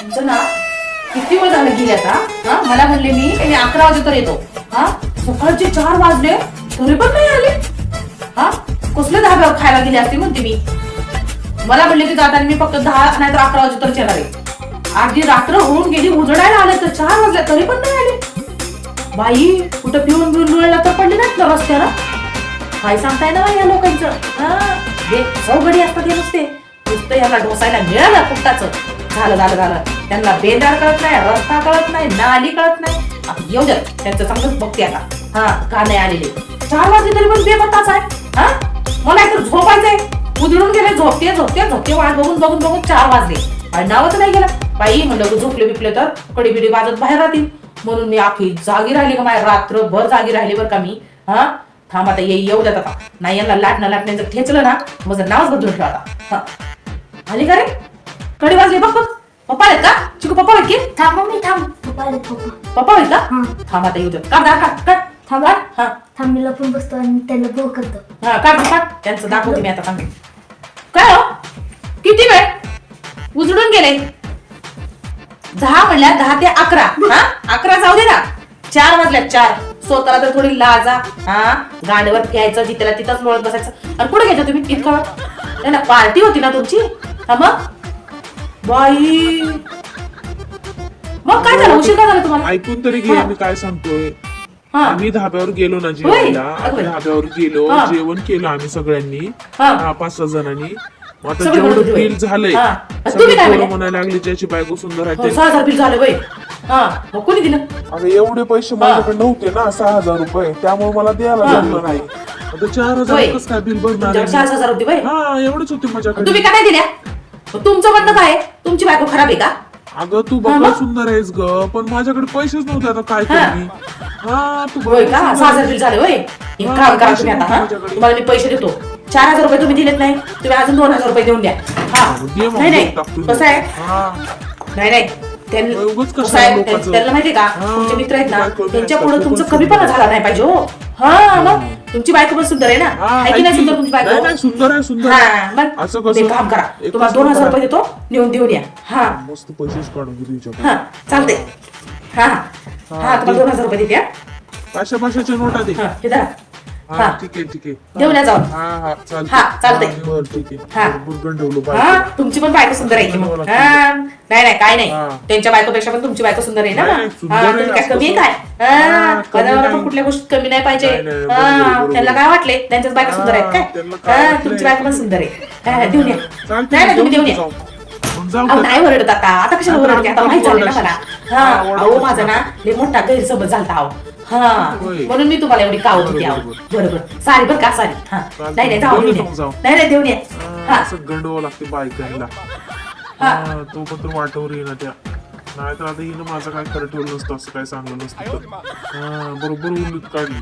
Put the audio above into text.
तुमचं ना. किती वेळ झालं गेली आता हा? मला म्हणले मी मी अकरा वाजे तर येतो. हा? सकाळचे चार वाजले तरी पण नाही आले. हा? कसले धाब्यावर खायला गेले असते म्हणते मी. मला म्हणले की जाताना मी फक्त दहा नाही तर अकरा वाजे तर येणार आहे अर्धी रात्र होऊन गेली उजडायला आले तर चार वाजले तरी पण नाही आले. बाई कुठं पिऊन पिऊन डोळ्याला तर पडले नाहीत ना रस्त्याला. काय सांगताय ना बाई या लोकांचं? हा? हे चौघडी असतात हे नुसते. नुसतं याला ढोसायला मिळालं कुट्टाचं झालं झालं झालं. त्यांना बेदार कळत नाही रस्ता कळत नाही नाली कळत नाही. येऊ द्या त्यांचं चांगलंच बघते आता. हा का नाही आलेले? चार वाजले तरी पण बेपत्ताच आहे. हा? मला एकतर झोपायचंय. उधळून गेले झोपते झोपते झोपते वाट बघून बघून बघून चार वाजले. आणि नावच नाही गेलं. बाई म्हणलं झोपले बिपले तर कडी बिडी वाजत बाहेर राहतील. म्हणून मी आखी जागी राहिली का माझ्या रात्रभर जागी राहिली बरं का मी? हा? थांब आता येऊ द्यात आता. नाही यांना लाटणं लाटण्याचं ठेचलं ना माझं नावच बदलून ठेवा आता. हा. आली का रे? कडी वाजली बघ बघ पप्पा आहेत का चिकू पप्पा आहेत की थांब मम्मी थांब पप्पा आले पप्पा पप्पा आहेत का हं. थांब आता येऊ द्या काढ दार काढ काढ थांब काढ हा थांब मी लपून बसतो आणि त्याला गो करतो हा काढ काढ त्यांचं दाखवते मी आता सांगते काय हो किती वेळ उजडून गेले दहा म्हणल्या दहा ते अकरा. हा अकरा जाऊ दे ना. चार वाजल्या चार. स्वतःला तर थोडी लाजा. हा? गाण्यावर प्यायचं जिथेला तिथंच लोळत बसायचं. आणि कुठे घ्यायचं तुम्ही? इतका वेळ? नाही ना पार्टी होती ना तुमची? हा मग? बाई मग काय झालं उशीर काय झाला तुम्हाला ऐकून तरी घे. मी काय सांगतोय हा आम्ही धाब्यावर गेलो ना जेवायला आम्ही. धाब्यावर गेलो हा. जेवण केलं आम्ही सगळ्यांनी हा. हा, पाच सहा जणांनी मग आता सगळे जेवढं. बिल झालंय हा. आणि सगळे तुम्ही काय पोरं म्हणले? म्हणायला लागली ज्याची बायको सुंदर आहे हो, ते सहा हजार बिल झालं वय हा मग कोणी दिलं अगं एवढे पैसे माझ्याकडे नव्हते ना सहा हजार रुपये त्यामुळे मला द्यायला. जमलं नाही आता चार हजार. कसं काय बिल भरणार सहा हजार होते? हा एवढेच होते माझ्याकडे तुम्ही का नाही दिल्या तुमचं म्हणणं काय? तुमची बायको खराब आहे का अगं तू हा, बघा मग? सुंदर आहेस ग पण माझ्याकडे पैसेच नव्हते आता काय हा. करू मी हा तू होय बघा का सुंदर सहा हजार आहेस. बिल झाले होय एक काम करा पैसे तुम्ही आता नव्हते हा माझ्याकडे. तुम्हाला मी पैसे देतो चार हजार रुपये तुम्ही दिलेत नाही तुम्ही अजून दोन हजार रुपये देऊन द्या हा दे मग, नाही नाही देऊन टाकतो मी. कसं आहे हा. नाही नाही त्यांना उगाच कशाला कसं आहे, लोकांचं? त्यांना माहितीये का हा, तुमचे मित्र आहेत ना त्यांच्या पुढे तुमचं कमीपणा. झाला नाही पाहिजे हो हा मग तुमची बायको पण सुंदर आहे ना? आहे की नाही? सुंदर तुमची नाही बायको? नाही सुंदर आहे सुंदर हा आहे. मग असं ते कसं काम करा. तुम्हाला दोन हजार. रुपये देतो नेऊन देऊन या. हा. मस्त पैसेच काढून घे तुझ्याकडे हा चालते हा हा. हा तुम्हाला दोन हजार रुपये देते हा. पाचशे पाचशेच्या नोटा दे हा हे धरा. हा हा. ठीक आहे ठीक आहे देऊन या जाऊन हा हा चालतंय. हा, चालतंय. बरं, ठीक आहे. भरपूर गंडवलं पाहिजे तुमची पण बायको सुंदर आहे की मग मला हा नाही नाही काय नाही. त्यांच्या बायकोपेक्षा पण तुमची बायको सुंदर आहे ना नाही, मग? नाही, सुंदर हा, आहे, तुम्ही काय असं कमी आहे? काय हा, हा, कमी पण नाही. कुठल्या गोष्टी कमी नाही पाहिजे नाही, नाही, हा, बरोबर, बरोबर. त्यांना काय वाटले त्यांच्याच बायका सुंदर आहेत हा, त्यांना काय काय हा, वाटलंय? तुमची बायको पण सुंदर आहे हा, देऊन या चालतंय, नाही नाही तुम्ही देऊन देऊन या जाऊ. जाऊ अहो? नाही ओरडत आता. आता कशाला आता ओरडते? आता आम्ही माहीत झालं ना. मला. हा. हा. अहो माझा ना लय मोठा गैरसमज झालता अहो. हा. होय. म्हणून मी तुम्हाला एवढी कावत होती अहो. बरोबर, बरोबर. सारी बरं का सारी? हा. चालतंय. नाही नाही जाऊ देऊन या. नाही नाही देऊन या. हा, असं गंडवावं लागते बायकांना. हा. हा, तो पण तर वाटवर येईना त्या. नाही तर आता हिनं माझं काय खरं ठेवलं नसतं असं काय सांगलं नसतं तर. हा बरोबर उलट काढली.